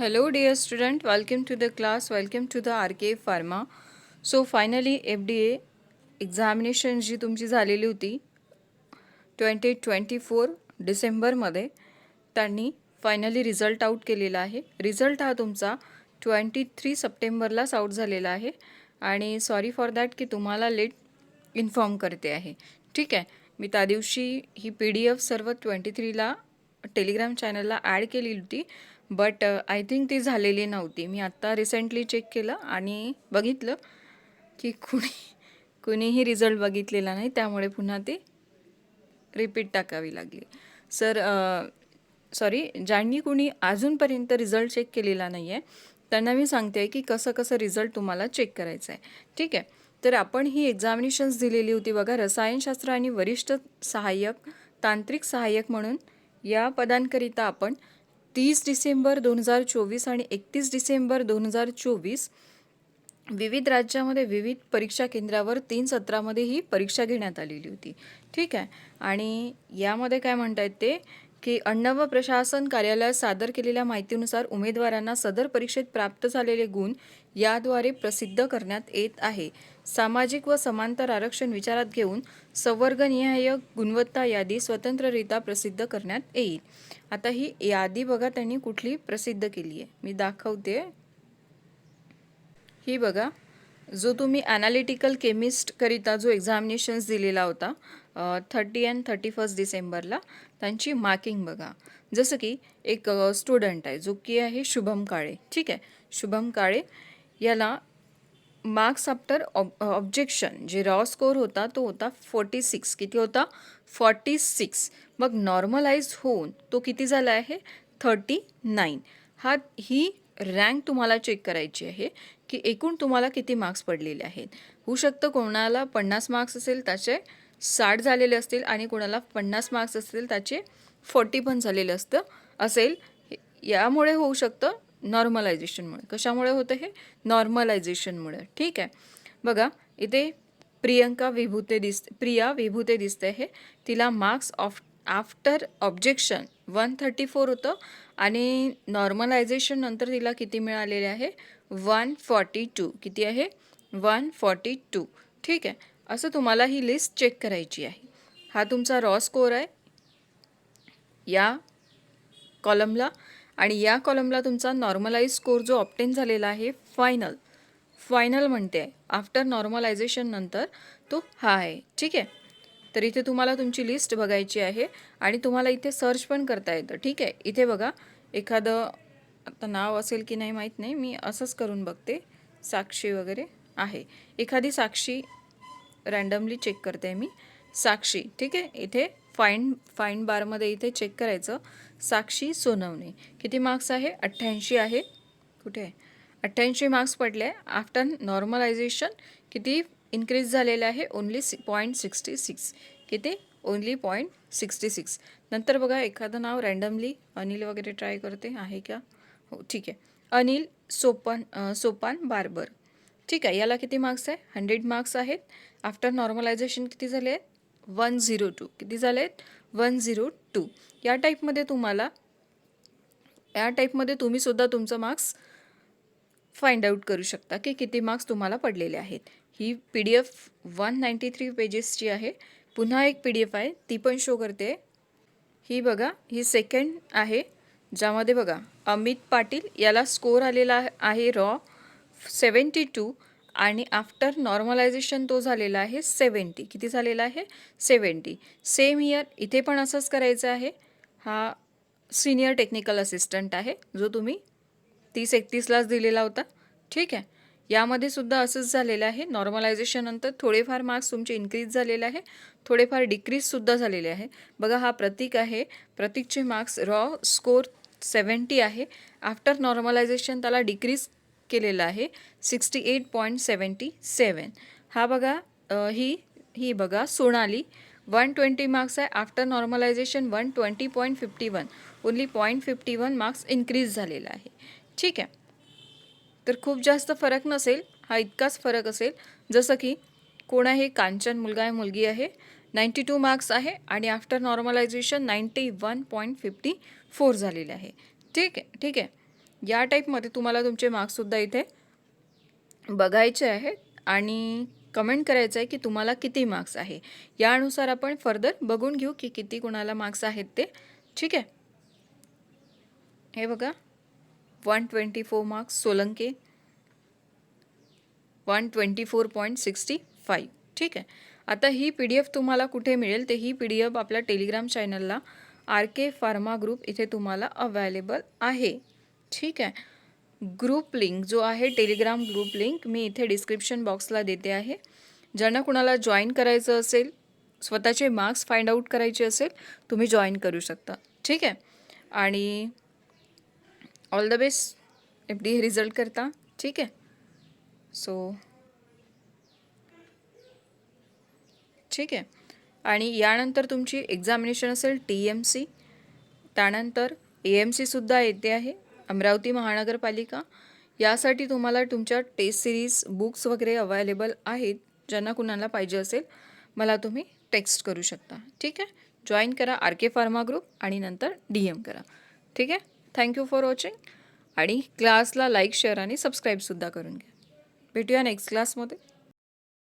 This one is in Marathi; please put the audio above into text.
Hello dear student, welcome to the class, welcome to the RK Pharma. So finally FDA examination जी तुमची झालेली होती. ट्वेंटी ट्वेंटी फोर डिसेंबरमध्ये त्यांनी फायनली रिझल्ट आऊट केलेला आहे. रिझल्ट हा तुमचा ट्वेंटी थ्री सप्टेंबरलाच आऊट झालेला आहे. आणि सॉरी फॉर दॅट की तुम्हाला लेट इन्फॉर्म करते आहे. ठीक आहे? मी त्या दिवशी ही पी डी एफ सर्व ट्वेंटी थ्रीला टेलिग्राम चॅनलला ॲड केलेली होती. बट आय थिंक ती झालेली नव्हती. मी आत्ता रिसेंटली चेक केलं आणि बघितलं की कुणी कुणीही रिझल्ट बघितलेला नाही. त्यामुळे पुन्हा ते रिपीट टाकावी लागली. सर सॉरी uh, ज्यांनी कुणी अजूनपर्यंत रिझल्ट चेक केलेला नाही आहे त्यांना मी सांगते आहे की कसं कसं रिझल्ट तुम्हाला चेक करायचं आहे. ठीक आहे? तर आपण ही एक्झामिनेशन्स दिलेली होती बघा रसायनशास्त्र आणि वरिष्ठ सहाय्यक तांत्रिक सहाय्यक म्हणून या पदांकरिता आपण तीस डिसेंबर दोन हजार चोवीस आणि एकतीस डिसेंबर दोन हजार चोवीस विविध राज्यामध्ये विविध परीक्षा केंद्रावर तीन सत्रामध्ये ही परीक्षा घेण्यात आलेली होती. ठीक आहे? आणि यामध्ये काय म्हणता ते? की अन्न व प्रशासन कार्यालयात सादर केलेल्या माहितीनुसार उमेदवारांना सदर परीक्षेत प्राप्त झालेले गुण याद्वारे प्रसिद्ध करण्यात येत आहे. सामाजिक व समांतर आरक्षण विचारात घेऊन संवर्गनिहाय गुणवत्ता यादी स्वतंत्ररित्या प्रसिद्ध करण्यात येईल. आता ही यादी बघा त्यांनी कुठली प्रसिद्ध केली आहे मी दाखवते. ही बघा. जो तुम्ही ॲनालिटिकल केमिस्टकरिता जो एक्झामिनेशन्स दिलेला होता थर्टी अँड थर्टी फर्स्ट डिसेंबरला त्यांची मार्किंग बघा. जसं की एक स्टुडंट आहे जो की आहे शुभम काळे. ठीक आहे? शुभम काळे याला मार्क्स आफ्टर ऑब ऑब्जेक्शन जे रॉ स्कोर होता तो होता फोर्टी सिक्स किती होता? फॉर्टी सिक्स मग नॉर्मलाइज होऊन तो किती झाला आहे? थर्टी नाईन हा ही रँक तुम्हाला चेक करायची आहे की एकूण तुम्हाला किती मार्क्स पडलेले आहेत. होऊ शकतं कोणाला पन्नास मार्क्स असेल त्याचे साठ झालेले असतील आणि कोणाला पन्नास मार्क्स असतील त्याचे फोर्टी पण झालेलं असतं असेल. यामुळे होऊ शकतं नॉर्मलायझेशनमुळे कशामुळे होतं हे? नॉर्मलायझेशनमुळे ठीक आहे? बघा इथे प्रियंका विभूते दिस प्रिया विभूते दिसते हे. तिला marks of after objection one thirty four होतं आणि नॉर्मलायझेशन नंतर तिला किती मिळालेले आहे? वन फॉर्टी टू किती आहे? वन फॉर्टी टू ठीक आहे? असं तुम्हाला ही लिस्ट चेक करायची आहे. हा तुमचा रॉ स्कोर आहे. या कॉलमला आणि या कॉलमला तुमचा नॉर्मलाइज स्कोर जो ऑप्टेन झालेला आहे फायनल फायनल म्हणते. आहे आफ्टर नॉर्मलायझेशन नंतर तो हा आहे. ठीक आहे? तर इथे तुम्हाला तुमची लिस्ट बघायची आहे आणि तुम्हाला इथे सर्च पण करता येतं. ठीक आहे? इथे बघा. एखादं आता नाव असेल की नाही माहीत नाही. मी असंच करून बघते. साक्षी वगैरे आहे. एखादी साक्षी रँडमली चेक करते मी. साक्षी. ठीक आहे? इथे फाईन फाईन बारमध्ये इथे चेक करायचं. साक्षी सोनवणे. किती मार्क्स आहे? अठ्ठ्याऐंशी आहे. कुठे आहे? अठ्ठ्याऐंशी मार्क्स पडले. आफ्टर नॉर्मलायझेशन किती इन्क्रीज झालेलं आहे? ओन्ली सि पॉईंट सिक्स्टी सिक्स किती? ओन्ली पॉईंट सिक्स्टी सिक्स नंतर बघा एखादं नाव रँडमली अनिल वगैरे ट्राय करते. आहे का? हो ठीक आहे. अनिल सोपान सोपान बार्बर. ठीक आहे याला किती मार्क्स आहे? हंड्रेड मार्क्स आहेत. आफ्टर नॉर्मलायझेशन किती झाले आहेत? One zero two. किती झाले आहेत वन झिरो टू. या टाईपमध्ये तुम्हाला या टाईपमध्ये तुम्हीसुद्धा तुमचं मार्क्स फाइंड आऊट करू शकता की किती मार्क्स तुम्हाला पडलेले आहेत. ही P D F one ninety three पेजेसची आहे. पुन्हा एक पी डी एफ आहे. ती पण शो करते. ही बघा ही सेकंड आहे. ज्यामध्ये बघा अमित पाटील याला स्कोर आलेला आहे रॉ सेवन्टी टू आणि आफ्टर नॉर्मलायझेशन तो झालेला आहे सेवन्टी किती झालेला आहे? सेवन्टी सेम इयर इथे पण असंच करायचं आहे. हा सिनियर टेक्निकल असिस्टंट आहे जो तुम्ही तीस एकतीसलाच दिलेला होता. ठीक आहे? यामध्ये सुद्धा असंच झालेलं आहे. नॉर्मलायझेशननंतर थोडेफार मार्क्स तुमचे इन्क्रीज झालेले आहे. थोडेफार डिक्रीजसुद्धा झालेले आहे. बघा हा प्रतीक आहे. प्रतीकचे मार्क्स रॉ स्कोर सेवन्टी आहे. आफ्टर नॉर्मलायझेशन त्याला डिक्रीज केलेलं आहे. Sixty eight point seventy seven हा बघा ही ही बघा सोनाली. वन ट्वेंटी मार्क्स आहे. After normalization one twenty point fifty one only point fifty one marks increase झालेला आहे. ठीक आहे. तर खूप जास्त फरक नसेल हा इतकाच फरक असेल. जसं की कोण आहे कांचन मुलगा आहे मुलगी आहे नाईंटी टू मार्क्स आहे आणि after normalization ninety one point fifty four झालेले आहे. ठीक आहे ठीक आहे. या टाईपमध्ये तुम्हाला तुमचे मार्क्ससुद्धा इथे बघायचे आहेत आणि कमेंट करायचं आहे की तुम्हाला किती मार्क्स आहे. यानुसार आपण फर्दर बघून घेऊ की किती कुणाला मार्क्स आहेत ते. ठीक आहे? हे बघा. One twenty four marks Solanke. One twenty four point sixty five ठीक आहे? आता ही पी डी एफ तुम्हाला कुठे मिळेल ते ही पी डी एफ आपल्या टेलिग्राम चॅनलला आर के फार्मा ग्रुप इथे तुम्हाला अवेलेबल आहे. ठीक आहे. ग्रुप लिंक जो आहे टेलिग्राम ग्रुप लिंक मी इथे डिस्क्रिप्शन बॉक्सला देते आहे. ज्यांना कुणाला जॉईन करायचं असेल स्वतःचे मार्क्स फाइंड आऊट करायचे असेल तुम्ही जॉईन करू शकता. ठीक आहे? आणि all the best F D result करता. ठीक आहे? सो ठीक आहे. आणि यानंतर तुमची एक्झामिनेशन असेल टी एम सी त्यानंतर ए एम सीसुद्धा येते आहे. अमरावती महानगरपालिका यासाठी तुम्हाला तुमच्या टेस्ट सिरीज बुक्स वगैरे अवेलेबल आहेत ज्यांना कुणाला पाहिजे असेल मला तुम्ही टेक्स्ट करू शकता. ठीक आहे? जॉईन करा आर के फार्मा ग्रुप आणि नंतर डी एम करा. ठीक आहे? थँक्यू फॉर वॉचिंग आणि क्लासला लाईक शेअर आणि सबस्क्राईबसुद्धा करून घ्या. भेटूया नेक्स्ट क्लासमध्ये